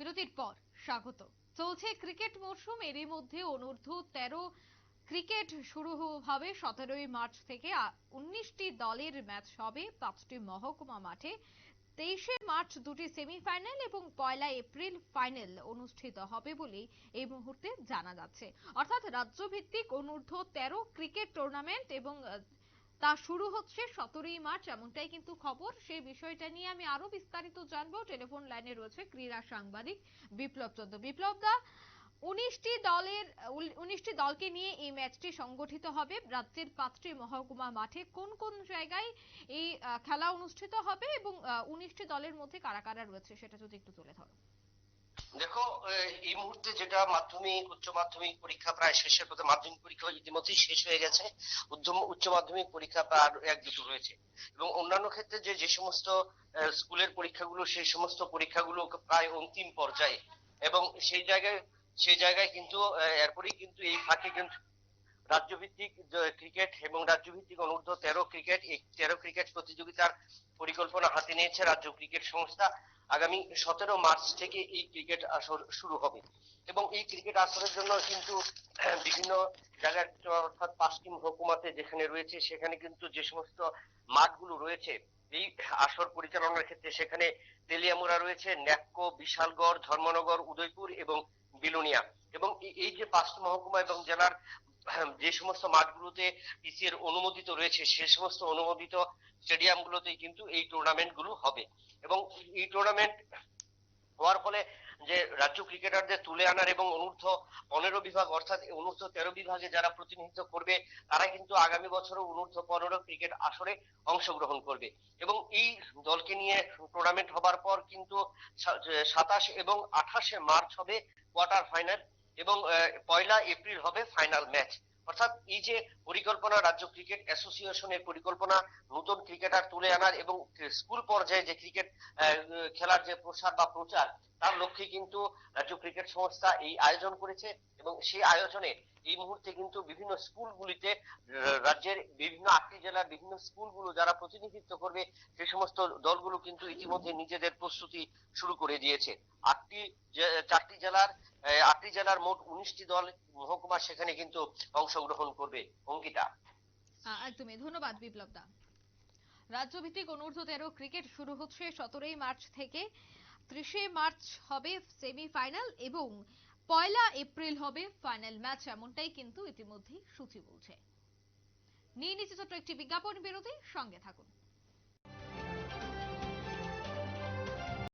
বিরতির পর স্বাগত। চলছে ক্রিকেট মরশুম, এরই মধ্যে অনূর্ধ্ব তেরো ক্রিকেট শুরু হবে সতেরোই মার্চ থেকে। উনিশটি দলের ম্যাচ হবে, পাঁচটি মহকুমা মাঠে। তেইশে মার্চ দুটি সেমিফাইনাল এবং পয়লা এপ্রিল ফাইনাল অনুষ্ঠিত হবে বলে এই মুহূর্তে জানা যাচ্ছে। অর্থাৎ রাজ্যভিত্তিক অনূর্ধ্ব তেরো ক্রিকেট টুর্নামেন্ট এবং তা শুরু হচ্ছে সতেরোই মার্চ, এমনটাই কিন্তু খবর। সেই বিষয়টা নিয়ে আমি আরও বিস্তারিত জানব। টেলিফোন লাইনে রয়েছে ক্রীড়া সাংবাদিক বিপ্লব চন্দ্র। বিপ্লব দা, উনিশটি দলের উনিশটি দলকে নিয়ে এই ম্যাচটি সংগঠিত হবে। রাজ্যের পাঁচটি মহকুমা মাঠে কোন কোন জায়গায় এই খেলা অনুষ্ঠিত হবে এবং উনিশটি দলের মধ্যে কারা কারা রয়েছে সেটা যদি একটু তুলে ধরো। দেখো এই মুহূর্তে যেটা মাধ্যমিক, উচ্চ মাধ্যমিক পরীক্ষা প্রায় শেষের পথে, মাধ্যমিক পরীক্ষা ইতিমধ্যেই শেষ হয়ে গেছে উচ্চ মাধ্যমিক পরীক্ষা প্রায় আরও এক দুটো রয়েছে। এবং অন্যান্য ক্ষেত্রে যে যে সমস্ত স্কুলের পরীক্ষাগুলো, সেই সমস্ত পরীক্ষাগুলো প্রায় অন্তিম পর্যায়ে। এবং সেই জায়গায় সেই জায়গায় কিন্তু এরপরেই কিন্তু এই ফাঁকে কিন্তু রাজ্যভিত্তিক ক্রিকেট এবং রাজ্যভিত্তিক অনূর্ধ্ব তেরো ক্রিকেট, এই তেরো ক্রিকেট প্রতিযোগিতার পরিকল্পনা হাতে নিয়েছে রাজ্য ক্রিকেট সংস্থা। আগামী সতেরো মার্চ থেকে এই ক্রিকেট আসর শুরু হবে। এবং এই ক্রিকেট আসরের জন্য কিন্তু বিভিন্ন জায়গায় অর্থাৎ যেখানে রয়েছে, সেখানে কিন্তু যে সমস্ত মাঠগুলো রয়েছে, এই আসর পরিচালনার ক্ষেত্রে সেখানে তেলিয়ামুড়া রয়েছে, ন্যাক্কো, বিশালগড়, ধর্মনগর, উদয়পুর এবং বিলুনিয়া। এবং এই- যে পাঁচটি মহকুমা এবং জেলার যে সমস্ত মাঠগুলোতে পিসি এর অনুমোদিত রয়েছে, সে সমস্ত অনুমোদিত স্টেডিয়ামগুলোতেই কিন্তু এই টুর্নামেন্টগুলো হবে। এবং এই টুর্নামেন্ট হওয়ার ফলে যে রাজ্য ক্রিকেটারদের তুলে আনার এবং অনূর্ধ্ব পনেরো বিভাগ, অর্থাৎ অনূর্ধ্ব তেরো বিভাগে যারা প্রতিনিধিত্ব করবে তারা কিন্তু আগামী বছরও অনূর্ধ্ব পনেরো ক্রিকেট আসরে অংশগ্রহণ করবে। এবং এই দলকে নিয়ে টুর্নামেন্ট হবার পর কিন্তু সাতাশ এবং আঠাশে মার্চ হবে কোয়ার্টার ফাইনাল এবং পয়লা এপ্রিল হবে ফাইনাল ম্যাচ। অর্থাৎ এই যে পরিকল্পনা রাজ্য ক্রিকেট অ্যাসোসিয়েশনের পরিকল্পনা নতুন ক্রিকেটার তুলে আনার এবং স্কুল পর্যায়ে যে ক্রিকেট খেলার যে প্রসার বা প্রচার, তার লক্ষ্যে কিন্তু রাজ্য ক্রিকেট সংস্থা এই আয়োজন করেছে এবং সেই আয়োজনে এই মুহূর্তে কিন্তু বিভিন্ন স্কুলগুলিতে রাজ্যের বিভিন্ন আটটি জেলার বিভিন্ন স্কুলগুলো যারা প্রতিনিধিত্ব করবে সেই সমস্ত দলগুলো কিন্তু ইতিমধ্যে নিজেদের প্রস্তুতি শুরু করে দিয়েছে। আটটি চারটি জেলার আটটি জেলার মোট উনিশটি দল মহকুমা সেখানে কিন্তু অংশগ্রহণ করবে। অঙ্কিতা। একদমই। ধন্যবাদ বিপ্লব দা রাজ্যভিত্তিক অনূর্ধ্ব তেরো ক্রিকেট শুরু হচ্ছে সতেরোই মার্চ থেকে। ত্রিশে মার্চ হবে সেমিফাইনাল এবং পয়লা এপ্রিল হবে ফাইনাল ম্যাচ, এমনটাই কিন্তু ইতিমধ্যেই সূচি বলছে। নিয়ে নিচ্ছে ছোট্ট একটি বিজ্ঞাপন বিরতি, সঙ্গে থাকুন।